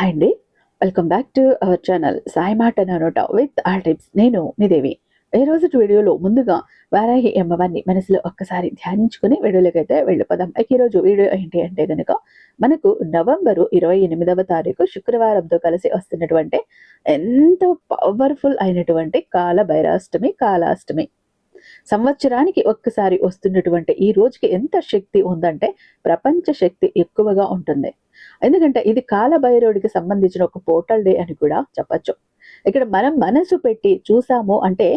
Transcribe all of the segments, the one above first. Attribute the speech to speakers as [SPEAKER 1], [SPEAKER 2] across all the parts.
[SPEAKER 1] Hi అండి. Welcome back to our channel Sai మాట నోట విత్ ఆల్ టిప్స్ నేను మీ దేవి. ఈ రోజు వీడియోలో ముందుగా వారాహి అమ్మవారిని మనసులో ఒక్కసారి ధ్యానించుకుని వీడియోలోకి అయితే వెళ్ళిపోదాం. ఇక ఈరోజు వీడియో ఏంటి అంటే కనుక మనకు నవంబరు ఇరవై ఎనిమిదవ తారీఖు శుక్రవారంతో కలిసి వస్తున్నటువంటి ఎంతో పవర్ఫుల్ అయినటువంటి కాల భైరాష్టమి కాలాష్టమి. సంవత్సరానికి ఒక్కసారి వస్తున్నటువంటి ఈ రోజుకి ఎంత శక్తి ఉందంటే ప్రపంచ శక్తి ఎక్కువగా ఉంటుంది. ఎందుకంటే ఇది కాలభైరవుడికి సంబంధించిన ఒక పోర్టల్ డే అని కూడా చెప్పచ్చు. ఇక్కడ మనం మనసు పెట్టి చూసాము అంటే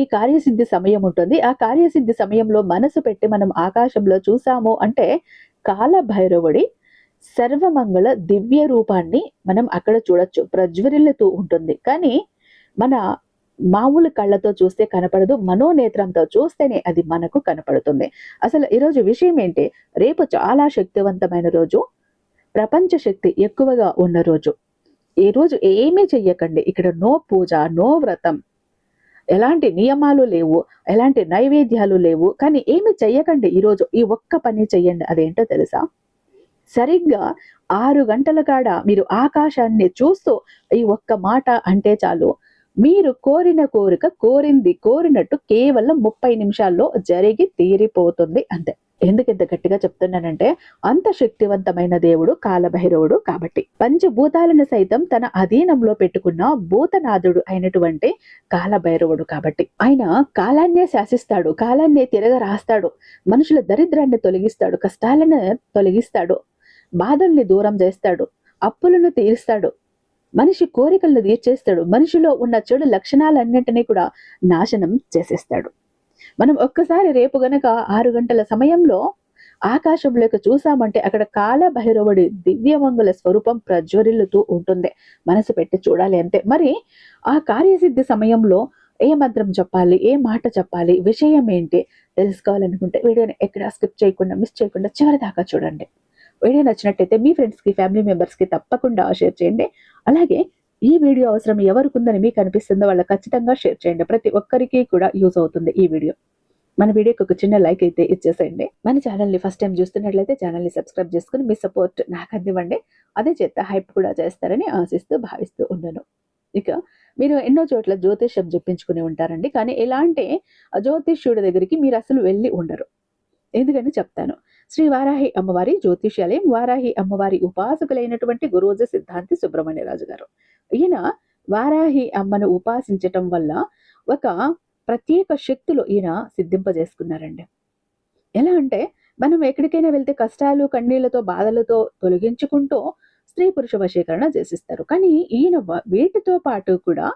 [SPEAKER 1] ఈ కార్యసిద్ధి సమయం ఉంటుంది. ఆ కార్యసిద్ధి సమయంలో మనసు పెట్టి మనం ఆకాశంలో చూసాము అంటే కాలభైరవుడి సర్వమంగళ దివ్య రూపాన్ని మనం అక్కడ చూడొచ్చు. ప్రజ్వరిల్లుతూ ఉంటుంది. కానీ మన మామూలు కళ్ళతో చూస్తే కనపడదు. మనోనేత్రంతో చూస్తేనే అది మనకు కనపడుతుంది. అసలు ఈరోజు విషయం ఏంటి? రేపు చాలా శక్తివంతమైన రోజు. ప్రపంచ శక్తి ఎక్కువగా ఉన్న రోజు. ఈ రోజు ఏమీ చెయ్యకండి. ఇక్కడ నో పూజ నో వ్రతం. ఎలాంటి నియమాలు లేవు ఎలాంటి నైవేద్యాలు లేవు కానీ ఏమి చెయ్యకండి. ఈరోజు ఈ ఒక్క పని చెయ్యండి. అదేంటో తెలుసా? సరిగ్గా ఆరు గంటల కాడ మీరు ఆకాశాన్ని చూస్తూ ఈ ఒక్క మాట అంటే చాలు. మీరు కోరిన కోరిక కోరింది కోరినట్టు కేవలం ముప్పై నిమిషాల్లో జరిగి తీరిపోతుంది అంతే. ఎందుకు ఇంత గట్టిగా చెప్తున్నానంటే అంత శక్తివంతమైన దేవుడు కాలభైరవుడు కాబట్టి. పంచభూతాలను సైతం తన అధీనంలో పెట్టుకున్న భూతనాథుడు అయినటువంటి కాలభైరవుడు కాబట్టి. ఆయన కాలాన్నే శాసిస్తాడు కాలాన్నే తిరగ రాస్తాడు మనుషుల దరిద్రాన్ని తొలగిస్తాడు కష్టాలను తొలగిస్తాడు బాధల్ని దూరం చేస్తాడు అప్పులను తీరుస్తాడు మనిషి కోరికలను తీర్చేస్తాడు మనిషిలో ఉన్న చెడు లక్షణాలన్నింటినీ కూడా నాశనం చేసేస్తాడు. మనం ఒక్కసారి రేపు గనక ఆరు గంటల సమయంలో ఆకాశంలోకి చూసామంటే అక్కడ కాల భైరవుడి దివ్యమంగళ స్వరూపం ప్రజ్వరిల్లుతూ ఉంటుంది. మనసు పెట్టి చూడాలి అంతే. మరి ఆ కార్యసిద్ధి సమయంలో ఏ మంత్రం చెప్పాలి? ఏ మాట చెప్పాలి? విషయం ఏంటి? తెలుసుకోవాలనుకుంటే వీడియోని ఎక్కడ స్కిప్ చేయకుండా మిస్ చేయకుండా చివరి దాకా చూడండి. వీడియో నచ్చినట్టయితే మీ ఫ్రెండ్స్కి ఫ్యామిలీ మెంబర్స్కి తప్పకుండా షేర్ చేయండి. అలాగే ఈ వీడియో అవసరం ఎవరికి ఉందని మీకు అనిపిస్తుందో వాళ్ళకి ఖచ్చితంగా షేర్ చేయండి. ప్రతి ఒక్కరికి కూడా యూజ్ అవుతుంది ఈ వీడియో. మన వీడియోకి ఒక చిన్న లైక్ అయితే ఇచ్చేసేయండి. మన ఛానల్ని ఫస్ట్ టైం చూస్తున్నట్లయితే ఛానల్ని సబ్స్క్రైబ్ చేసుకుని మీ సపోర్ట్ నాకు అందివ్వండి. అదే చేత హైప్ కూడా చేస్తారని ఆశిస్తూ భావిస్తూ ఉన్నాను. ఇక మీరు ఎన్నో చోట్ల జ్యోతిష్యం చెప్పించుకుని ఉంటారండి. కానీ ఎలాంటి జ్యోతిష్యుడి దగ్గరికి మీరు అసలు వెళ్ళి ఉండరు. ఎందుకని చెప్తాను. శ్రీ వారాహి అమ్మవారి జ్యోతిష్యాలయం వారాహి అమ్మవారి ఉపాసకులైనటువంటి గురూజ సిద్ధాంతి సుబ్రహ్మణ్యరాజు గారు. ఈయన వారాహి అమ్మను ఉపాసించటం వల్ల ఒక ప్రత్యేక శక్తులు ఈయన సిద్ధింపజేసుకున్నారండి. ఎలా అంటే మనం ఎక్కడికైనా వెళ్తే కష్టాలు కన్నీళ్ళతో బాధలతో తొలగించుకుంటూ స్త్రీ పురుష వశీకరణ చేసిస్తారు. కానీ ఈయన వీటితో పాటు కూడా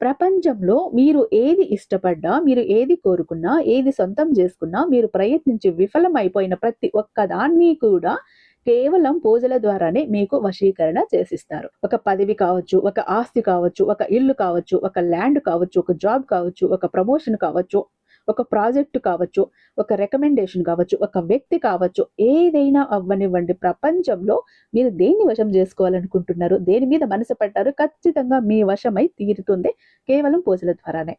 [SPEAKER 1] ప్రపంచంలో మీరు ఏది ఇష్టపడ్డా మీరు ఏది కోరుకున్నా ఏది సొంతం చేసుకున్నా మీరు ప్రయత్నించి విఫలమైపోయిన ప్రతి ఒక్క దాన్ని కూడా కేవలం పూజల ద్వారానే మీకు వశీకరణ చేసిస్తారు. ఒక పదవి కావచ్చు ఒక ఆస్తి కావచ్చు ఒక ఇల్లు కావచ్చు ఒక ల్యాండ్ కావచ్చు ఒక జాబ్ కావచ్చు ఒక ప్రమోషన్ కావచ్చు ఒక ప్రాజెక్టు కావచ్చు ఒక రికమెండేషన్ కావచ్చు ఒక వ్యక్తి కావచ్చు ఏదైనా అవ్వనివ్వండి. ప్రపంచంలో మీరు దేన్ని వశం చేసుకోవాలనుకుంటున్నారు దేని మీద మనసు పడ్డారు ఖచ్చితంగా మీ వశమై తీరుతుంది కేవలం పూజల ద్వారానే.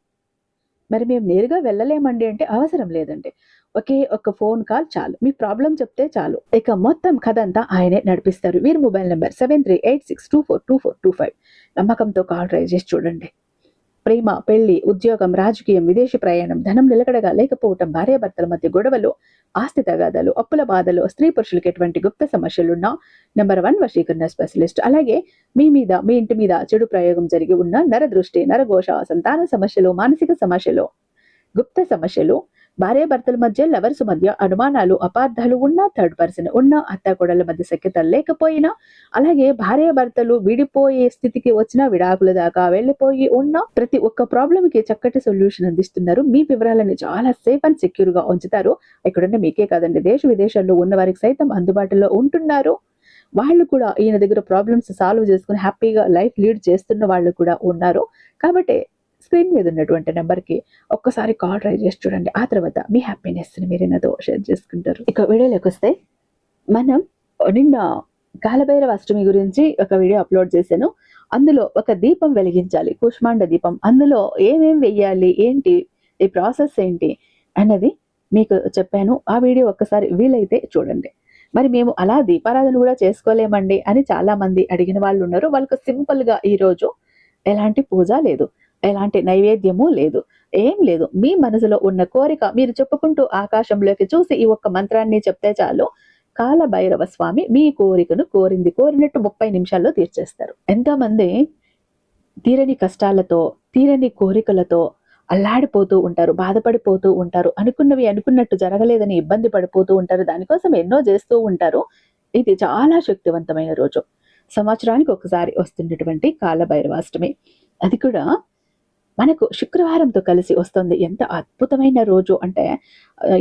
[SPEAKER 1] మరి మేము నేరుగా వెళ్ళలేమండి అంటే అవసరం లేదండి. ఒకే ఒక ఫోన్ కాల్ చాలు. మీ ప్రాబ్లం చెప్తే చాలు. ఇక మొత్తం కథ అంతా ఆయనే నడిపిస్తారు. వీరి mobile number seven three eight six two four two four two five. నమ్మకంతో కాల్ ట్రై చేసి చూడండి. ప్రేమ పెళ్ళి ఉద్యోగం రాజకీయం విదేశీ ప్రయాణం ధనం నిలకడగా లేకపోవటం భార్యాభర్తల మధ్య గొడవలు ఆస్తి తగాదాలు అప్పుల బాధలు స్త్రీ పురుషులకు ఎటువంటి గుప్త సమస్యలున్నా నెంబర్ వన్ వశీకరణ స్పెషలిస్ట్. అలాగే మీ మీద మీ ఇంటి మీద చెడు ప్రయోగం జరిగి ఉన్న నరదృష్టి నరఘోష సంతాన సమస్యలు మానసిక సమస్యలు గుప్త సమస్యలు భార్యాభర్తల మధ్య లవర్స్ మధ్య అనుమానాలు అపార్థాలు ఉన్నా థర్డ్ పర్సన్ ఉన్నా అత్తాకోడల మధ్య సఖ్యత లేకపోయినా అలాగే భార్యాభర్తలు విడిపోయే స్థితికి వచ్చిన విడాకుల దాకా వెళ్ళిపోయి ఉన్న ప్రతి ఒక్క ప్రాబ్లమ్కి చక్కటి సొల్యూషన్ అందిస్తున్నారు. మీ వివరాలను చాలా సేఫ్ అండ్ సెక్యూర్గా ఉంచుతారు. ఎక్కడున్న మీకే కాదండి. దేశ విదేశాల్లో ఉన్న వారికి సైతం అందుబాటులో ఉంటున్నారు. వాళ్ళు కూడా ఈయన దగ్గర ప్రాబ్లమ్స్ సాల్వ్ చేసుకుని హ్యాపీగా లైఫ్ లీడ్ చేస్తున్న వాళ్ళు కూడా ఉన్నారు. కాబట్టి స్క్రీన్ మీద ఉన్నటువంటి నెంబర్కి ఒక్కసారి కాల్ ట్రై చేసి చూడండి. ఆ తర్వాత మీ హ్యాపీనెస్ని మీరు నాతో షేర్ చేసుకుంటారు. ఇక వీడియోలోకి వస్తే మనం నిన్న కాలభైరవ అష్టమి గురించి ఒక వీడియో అప్లోడ్ చేశాను. అందులో ఒక దీపం వెలిగించాలి కుష్మాండ దీపం. అందులో ఏమేం వెయ్యాలి? ఏంటి? ఈ ప్రాసెస్ ఏంటి? అన్నది మీకు చెప్పాను. ఆ వీడియో ఒక్కసారి వీలైతే చూడండి. మరి మేము అలా దీపారాధన కూడా చేసుకోలేమండి అని చాలామంది అడిగిన వాళ్ళు ఉన్నారు. వాళ్ళకు సింపుల్గా ఈరోజు ఎలాంటి పూజ లేదు. ఎలాంటి నైవేద్యము లేదు. ఏం లేదు. మీ మనసులో ఉన్న కోరిక మీరు చెప్పుకుంటూ ఆకాశంలోకి చూసి ఈ ఒక్క మంత్రాన్ని చెప్తే చాలు. కాల భైరవ స్వామి మీ కోరికను కోరింది. కోరినట్టు ముప్పై నిమిషాల్లో తీర్చేస్తారు. ఎంతోమంది తీరని కష్టాలతో తీరని కోరికలతో అల్లాడిపోతూ ఉంటారు బాధపడిపోతూ ఉంటారు అనుకున్నవి అనుకున్నట్టు జరగలేదని ఇబ్బంది పడిపోతూ ఉంటారు. దానికోసం ఎన్నో చేస్తూ ఉంటారు. ఇది చాలా శక్తివంతమైన రోజు. సంవత్సరానికి ఒకసారి వస్తున్నటువంటి కాలభైరవాష్టమి. అది కూడా మనకు శుక్రవారంతో కలిసి వస్తుంది. ఎంత అద్భుతమైన రోజు అంటే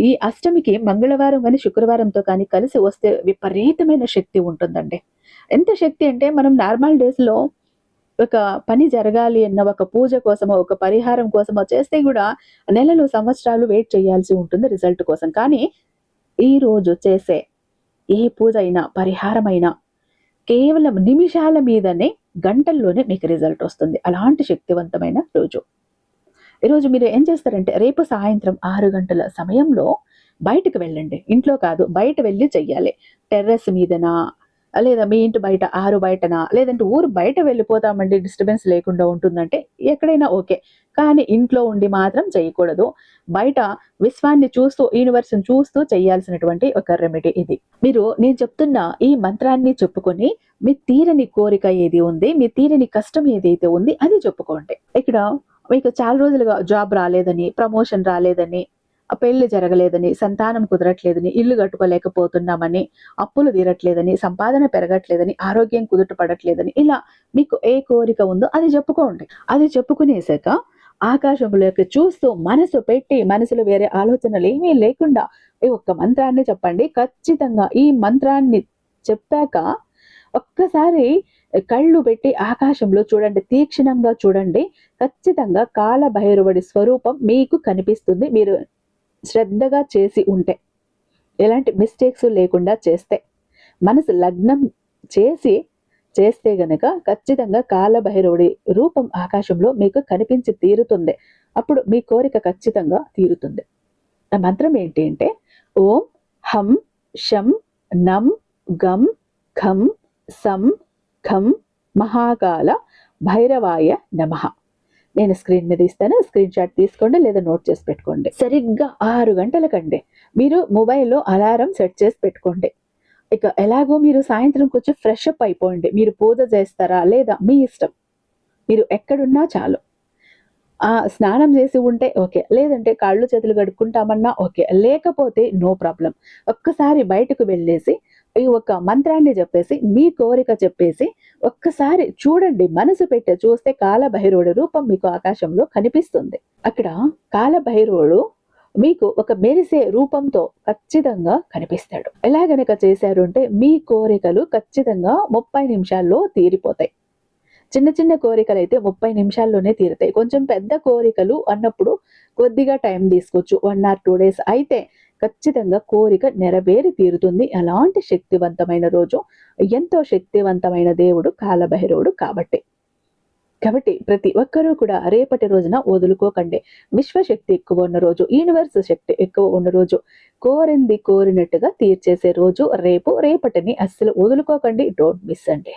[SPEAKER 1] ఈ అష్టమికి మంగళవారం కానీ శుక్రవారంతో కానీ కలిసి వస్తే విపరీతమైన శక్తి ఉంటుందండి. ఎంత శక్తి అంటే మనం నార్మల్ డేస్లో ఒక పని జరగాలి అన్న ఒక పూజ కోసమో ఒక పరిహారం కోసమో చేస్తే కూడా నెలలు సంవత్సరాలు వెయిట్ చేయాల్సి ఉంటుంది రిజల్ట్ కోసం. కానీ ఈ రోజు చేసే ఏ పూజ అయినా పరిహారం అయినా కేవలం నిమిషాల మీదనే గంటల్లోనే మీకు రిజల్ట్ వస్తుంది. అలాంటి శక్తివంతమైన రోజు. ఈరోజు మీరు ఏం చేస్తారంటే రేపు సాయంత్రం ఆరు గంటల సమయంలో బయటకు వెళ్ళండి. ఇంట్లో కాదు బయట వెళ్ళి చెయ్యాలి. టెర్రస్ మీదనా లేదా మీ ఇంటి బయట ఆరు బయటనా? లేదంటే ఊరు బయట వెళ్ళిపోతామండి డిస్టర్బెన్స్ లేకుండా ఉంటుందంటే ఎక్కడైనా ఓకే. కానీ ఇంట్లో ఉండి మాత్రం చేయకూడదు. బయట విశ్వాన్ని చూస్తూ యూనివర్స్ని చూస్తూ చేయాల్సినటువంటి ఒక రెమెడీ ఇది. మీరు నేను చెప్తున్న ఈ మంత్రాన్ని చెప్పుకొని మీ తీరని కోరిక ఏది ఉంది మీ తీరని కష్టం ఏదైతే ఉంది అది చెప్పుకోండి. ఇక్కడ మీకు చాలా రోజులుగా జాబ్ రాలేదని ప్రమోషన్ రాలేదని పెళ్ళి జరగలేదని సంతానం కుదరట్లేదని ఇల్లు కట్టుకోలేకపోతున్నామని అప్పులు తీరట్లేదని సంపాదన పెరగట్లేదని ఆరోగ్యం కుదుట పడట్లేదని ఇలా మీకు ఏ కోరిక ఉందో అది చెప్పుకోండి. అది చెప్పుకునేసాక ఆకాశంలోకి చూస్తూ మనసు పెట్టి మనసులో వేరే ఆలోచనలు ఏమీ లేకుండా ఈ ఒక్క మంత్రాన్ని చెప్పండి. ఖచ్చితంగా ఈ మంత్రాన్ని చెప్పాక ఒక్కసారి కళ్ళు పెట్టి ఆకాశంలో చూడండి. తీక్షణంగా చూడండి. ఖచ్చితంగా కాల భైరవుడి స్వరూపం మీకు కనిపిస్తుంది. మీరు శ్రద్ధగా చేసి ఉంటే ఎలాంటి మిస్టేక్స్ లేకుండా చేస్తే మనసు లగ్నం చేసి చేస్తే గనక ఖచ్చితంగా కాలభైరవుడి రూపం ఆకాశంలో మీకు కనిపించి తీరుతుంది. అప్పుడు మీ కోరిక ఖచ్చితంగా తీరుతుంది. ఆ మంత్రం ఏంటి అంటే ఓం హం షం నం గం ఖం సం ఖం మహాకాల భైరవాయ నమః. నేను స్క్రీన్ మీద ఇస్తాను స్క్రీన్ షాట్ తీసుకోండి లేదా నోట్ చేసి పెట్టుకోండి. సరిగ్గా ఆరు గంటలకండి. మీరు మొబైల్లో అలారం సెట్ చేసి పెట్టుకోండి. ఇక ఎలాగో మీరు సాయంత్రం కొంచెం ఫ్రెష్ అప్ అయిపోండి. మీరు పూజ చేస్తారా లేదా మీ ఇష్టం. మీరు ఎక్కడున్నా చాలు. స్నానం చేసి ఉంటే ఓకే. లేదంటే కాళ్ళు చేతులు కడుక్కుంటామన్నా ఓకే. లేకపోతే నో ప్రాబ్లం. ఒక్కసారి బయటకు వెళ్ళేసి ఈ ఒక మంత్రాన్ని చెప్పేసి మీ కోరిక చెప్పేసి ఒక్కసారి చూడండి మనసు పెట్టి చూస్తే కాలభైరవుడి రూపం మీకు ఆకాశంలో కనిపిస్తుంది. అక్కడ కాలభైరవుడు మీకు ఒక మెరిసే రూపంతో ఖచ్చితంగా కనిపిస్తాడు. ఎలా గనక చేశారు అంటే మీ కోరికలు ఖచ్చితంగా ముప్పై నిమిషాల్లో తీరిపోతాయి. చిన్న చిన్న కోరికలు అయితే ముప్పై నిమిషాల్లోనే తీరుతాయి. కొంచెం పెద్ద కోరికలు అన్నప్పుడు కొద్దిగా టైం తీసుకోవచ్చు. వన్ ఆర్ టూ డేస్ అయితే ఖచ్చితంగా కోరిక నెరవేరి తీరుతుంది. అలాంటి శక్తివంతమైన రోజు ఎంతో శక్తివంతమైన దేవుడు కాలభైరవుడు కాబట్టి. కాబట్టి ప్రతి ఒక్కరూ కూడా రేపటి రోజున వదులుకోకండి. విశ్వశక్తి ఎక్కువ ఉన్న రోజు యూనివర్స్ శక్తి ఎక్కువ ఉన్న రోజు కోరింది కోరినట్టుగా తీర్చేసే రోజు రేపు రేపటిని అస్సలు వదులుకోకండి. డోంట్ మిస్ అండి